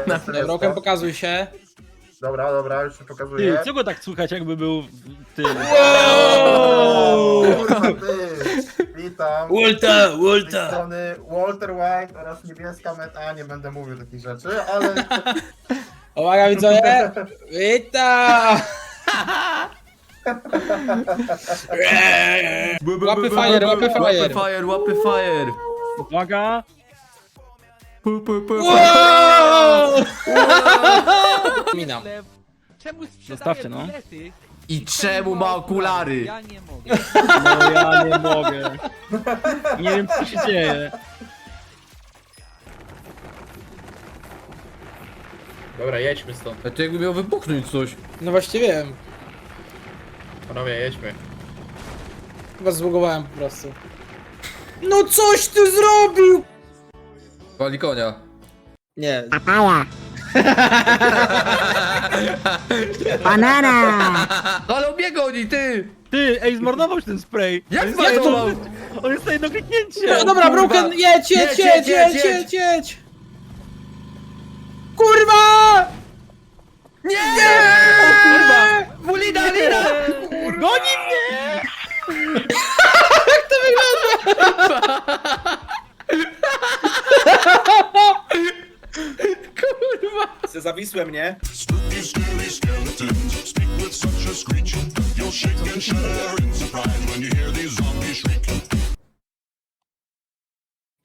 Dobra, okiem pokazuj się. Dobra, dobra, już się Ty, pokazuję. co go tak słychać, jakby był w tym. Kurwa, ty. Witam. Ulta, Z tej ulta. strony Walter White oraz niebieska meta. Nie będę mówił takich rzeczy, ale Uwaga widzowie. Witam. Łapy fire, łapy fire. Łapy fire, łapy fire. Uwaga! Pu, pu, pu, pu. Wow! Minam. Czemu sprzedaje Zostawcie, no. bilety? I czemu ma okulary? Ja nie mogę. No ja nie mogę. Nie wiem co się dzieje. Dobra, jedźmy stąd. A to jakby miał wybuchnąć coś. No właśnie wiem. Panowie, jedźmy. Chyba zbugowałem po prostu. No coś ty zrobił! Wali konia. Nie. No ale obiega oni, ty! Ty, ej, zmarnował się ten spray. Jak zmarnował? On jest na jedno kliknięcie. No, dobra, kurwa. Broken, jedź, jedź, Jedź, jedź, jedź, jedź! Kurwa! Nie! Kurwa! Wulina, lina! Goni mnie! Zawisłem, nie?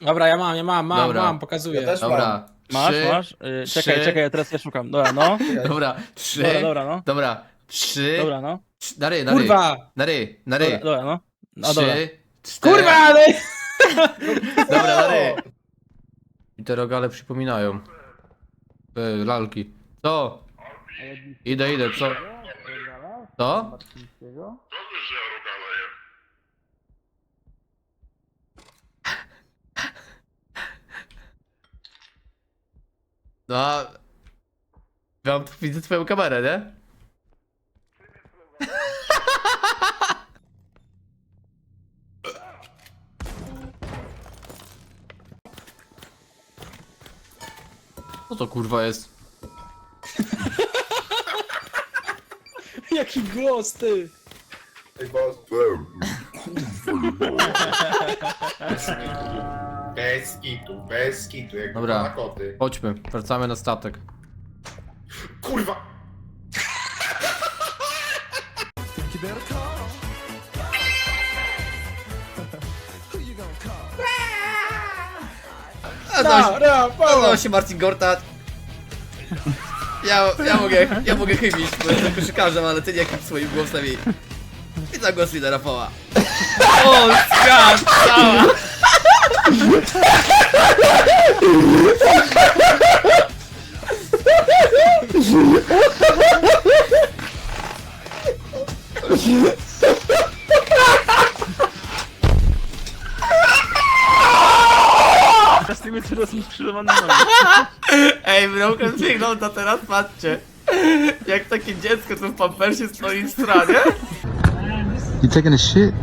Dobra, ja mam, ja mam, mam, Dobra. mam, pokazuję. Ja też Dobra. Masz, trzy, masz? Y, czekaj, trzy. czekaj, ja teraz ja szukam. Dobra, no. Dobra, trzy. Dobra, dobra, no. Dobra, trzy. Dobra, no. trz- Na ry, na ry. Kurwa! Na ry, na Dobra, ry. dobra, no. No Trzy, dobra. cztery. Kurwa, ale... Dobra, na ry. Te rogale przypominają. E, lalki. Co? Idę, idę, co? Co? No, a- Mam, widzę twoją kamerę, nie? Co to kurwa jest? Jaki głos, ty! Ej, boss. Bez kitu, bez kitu, jak Dobra. na koty. Chodźmy, wracamy na statek. Kurwa! Da, da, Podobał się Marcin Gortat. Ja, ja mogę, ja mogę chybić, bo jestem koszykarzem, ale ty nie chyb swoim głosem i... I za głos lidera Rafała. O, skat, cała! Mnie teraz mi skrzyżowane nogi. Ej, Broken wygląda teraz, patrzcie. Jak takie dziecko, co w pampersie stoi w stronie. You taking a shit?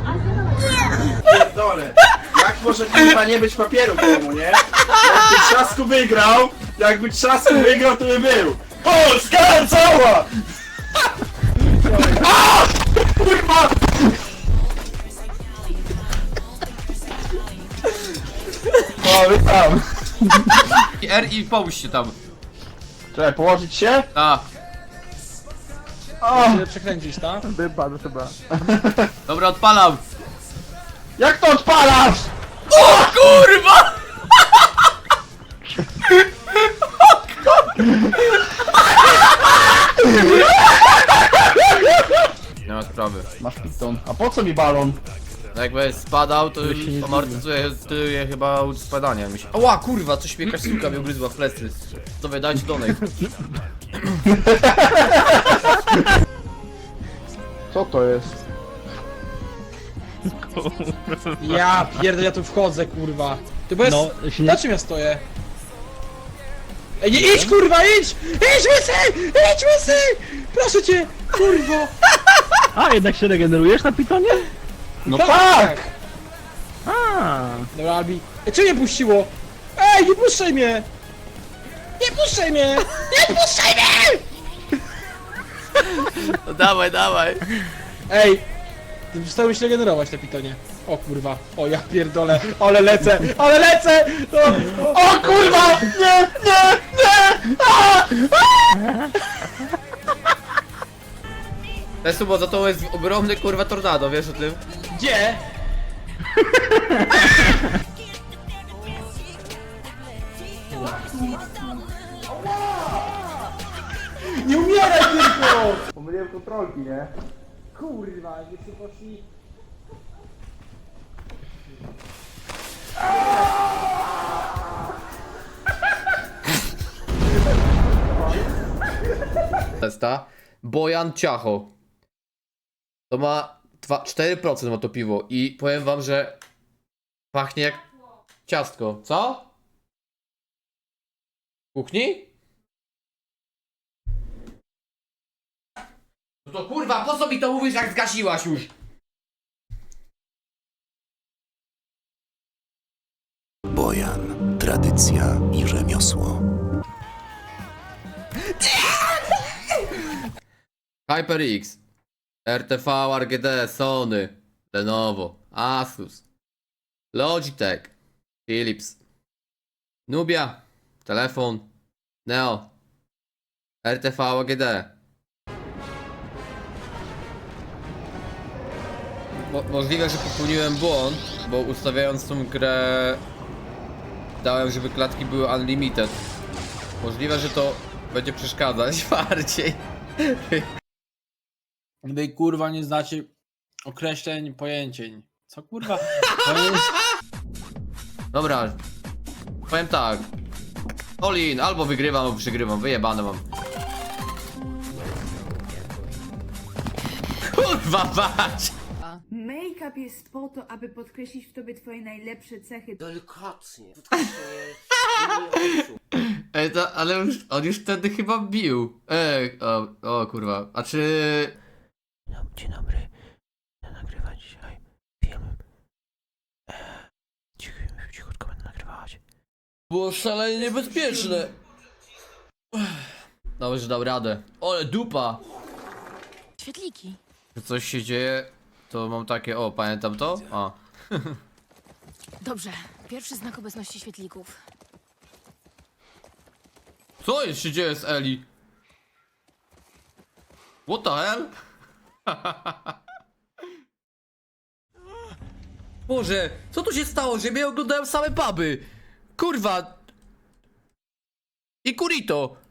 Dole. Jak może kurwa nie być papieru temu, nie? Jakby Trzasku wygrał, jakby Trzasku wygrał, to by był. Polska cała! A! Kurwa! Wy tam. R i połóż się tam. Czekaj, położyć się? A, O, Żeby przekręcić, tak? wypadł chyba. dobra, odpalam. Jak to odpalasz? O kurwa! Nie ma sprawy. Masz piton. A po co mi balon? No jakby spadał, to amortyzuje tyje chyba spadania. Myślę. Ała, kurwa, coś mnie jakaś suka mnie ugryzła w plecy. To wy dajcie do niej. Co to jest? Ja pierdolę, ja tu wchodzę, kurwa. Ty bo jest... No, się Na czym ja stoję? Ej, nie, idź, kurwa, idź! Idź, łysy! Idź, łysy! Proszę cię, kurwo! A, jednak się regenerujesz na pitonie? No tak! A, Dobra, Albi. Ej, czy nie puściło? Ej, nie puszczaj mnie! Nie puszczaj mnie! Nie puszczaj mnie! No dawaj, dawaj. Ej! Ty przestało mi się regenerować te pitonie. O kurwa, o ja pierdolę, ale lecę, ale lecę! O, o kurwa! Nie, nie, nie! Testu, bo za to jest ogromny kurwa tornado, wiesz o tym? Gdzie? Nie umieraj tylko! Pomyliłem kontrolki, nie? Kurwa, jeszcze poszli... Testa. Bojan Ciacho. To ma dwa- 4% ma to piwo i powiem wam, że pachnie jak ciastko. Co? Kuchni? No to kurwa, po co mi to mówisz jak zgasiłaś już? Bojan, tradycja i rzemiosło. HyperX, RTV, RGD, Sony, Lenovo, Asus, Logitech, Philips, Nubia, telefon, Neo, RTV, AGD. Mo możliwe, że popełniłem błąd, bo ustawiając tą grę dałem, żeby klatki były unlimited. Możliwe, że to będzie przeszkadzać bardziej. Wy kurwa nie znacie określeń, pojęcień. Co kurwa? Dobra, powiem tak. Olin, albo wygrywam, albo przegrywam, wyjebane mam. Kurwa, bać! Make-up jest po to, aby podkreślić w tobie twoje najlepsze cechy. Ej, to, ale już, on już wtedy chyba bił. Ej, o, o kurwa, a czy... Dzień dobry. Będę nagrywać dzisiaj film. Eee, cicho, cichutko będę nagrywać. Było szalenie niebezpieczne. No że dał radę. Ole, dupa! Świetliki. Jak coś się dzieje, to mam takie, o, pamiętam to? A. Dobrze, pierwszy znak obecności świetlików. Co jest się dzieje z Eli? What the hell? Boże, co tu się stało, że mnie oglądają same puby? Kurwa. I Kurito.